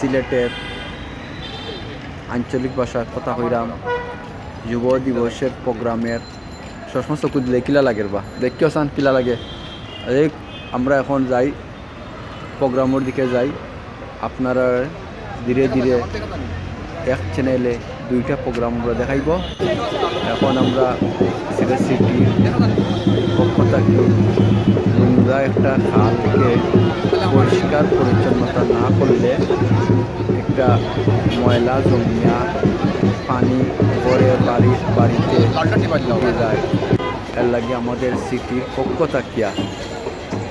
সিলেটের আঞ্চলিক ভাষায় কথা কইরাম। যুব দিবসের প্রোগ্রামের সসময় চকু দিলে কিলা লাগের বা? দেখিও চান কিলা লাগে? এই আমরা এখন যাই প্রোগ্রামের দিকে যাই। আপনারা ধীরে ধীরে এক চ্যানেলে দুইটা প্রোগ্রাম আমরা দেখাইব। এখন আমরা সিলেট সিটির পক্ষ থেকে। একটা খালকে পরিষ্কার পরিচ্ছন্নতা না করলে একটা ময়লা, জমিয়া, পানি ঘরে বাড়ি বাড়িতে জমে যায়। এর লাগে আমাদের সিটির পক্ষ থাকিয়া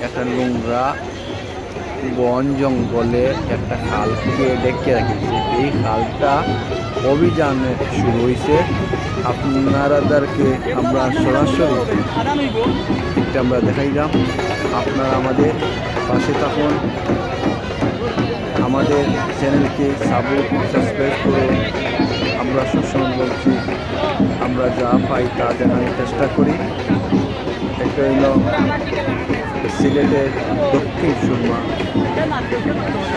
একটা নোংরা বন জঙ্গলে একটা খালকে ডেকে রাখিয়েছে এই খালটা অভিযানে শুরু হয়েছে আপনারাদেরকে আমরা সরাসরি এটা আমরা দেখাইলাম। আপনারা আমাদের পাশে থাকুন। আমাদের চ্যানেলকে সাবুক সাবস্ক্রাইব করুন আমরা সবসময় বলছি, আমরা যা পাই তা দেখানোর চেষ্টা করি। একটা হইল সিলেটের দক্ষিণ সুরমা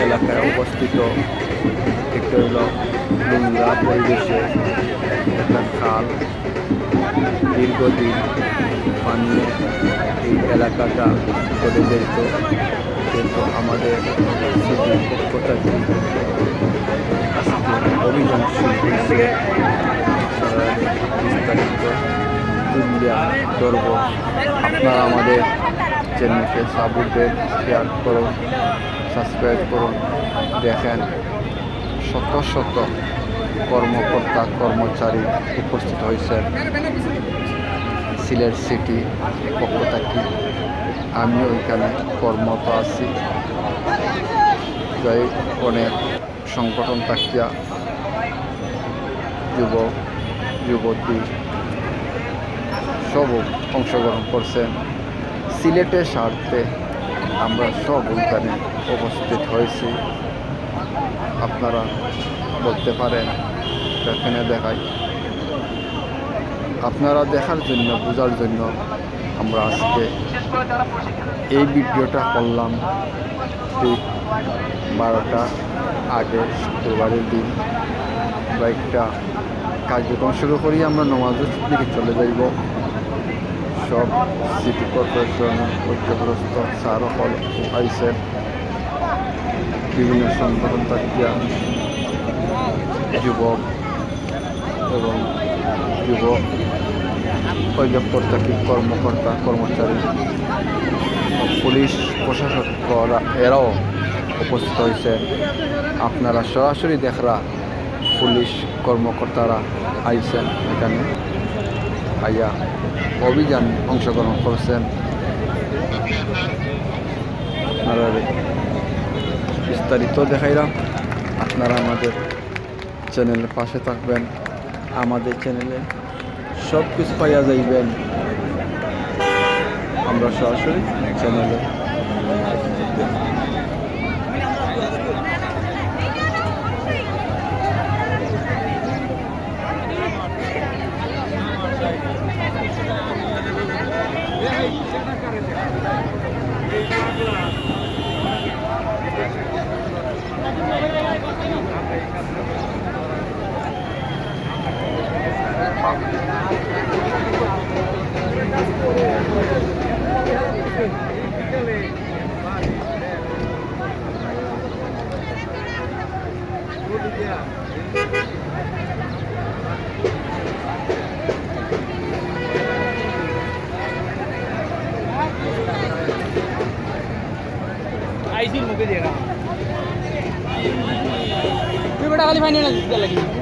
এলাকায় অবস্থিত একটা হল নোংরা পরিবেশে একটা খাল দীর্ঘদিন পানি এই এলাকাটা চলে যেত কিন্তু আমাদের অভিযান শুরু হয়েছে আপনারা আমাদের চ্যানেলকে সাবস্ক্রাইব শেয়ার করুন সাবস্ক্রাইব করুন। দেখেন, শত শত কর্মকর্তা, কর্মচারী উপস্থিত হয়েছেন সিলেট সিটি পক্ষ থাকি আমিও এখানে কর্মরত আছি। যাই অনেক সংগঠন থাকিয়া যুবক যুবতী সব অংশগ্রহণ করছেন। সিলেটের স্বার্থে আমরা সব ওইখানে উপস্থিত হয়েছি। আপনারা বলতে পারেন, এখানে দেখাই। আপনারা দেখার জন্য, বোঝার জন্য আমরা আজকে এই ভিডিওটা করলাম। ঠিক বারোটা আগে শুক্রবারের দিন বাইকটা কার্যক্রম শুরু করি, আমরা নমাজের দিকে চলে যাইব। সব সিটি কর্পোরেশন ঐক্যগ্রস্ত স্যার হল আইসেন বিভিন্ন সংগঠন থাকিয়া যুবক এবং যুবক অধিদপ্তর কর্মকর্তা, কর্মচারী, পুলিশ প্রশাসকরা, এরাও উপস্থিত হয়েছে। আপনারা সরাসরি দেখরা পুলিশ কর্মকর্তারা আইছেন এখানে। আইয়া অভিযান অংশগ্রহণ করছেন। আপনারা বিস্তারিত দেখাইলাম। আপনারা আমাদের চ্যানেলের পাশে থাকবেন। আমাদের চ্যানেলে সব কিছু পাইয়া যাইবেন। আমরা সরাসরি চ্যানেলে आईसीयू मुझे दे रहा फिर बेटा खाली फाइनेंस लगी ए बेटा खाली फाइनेंस लगी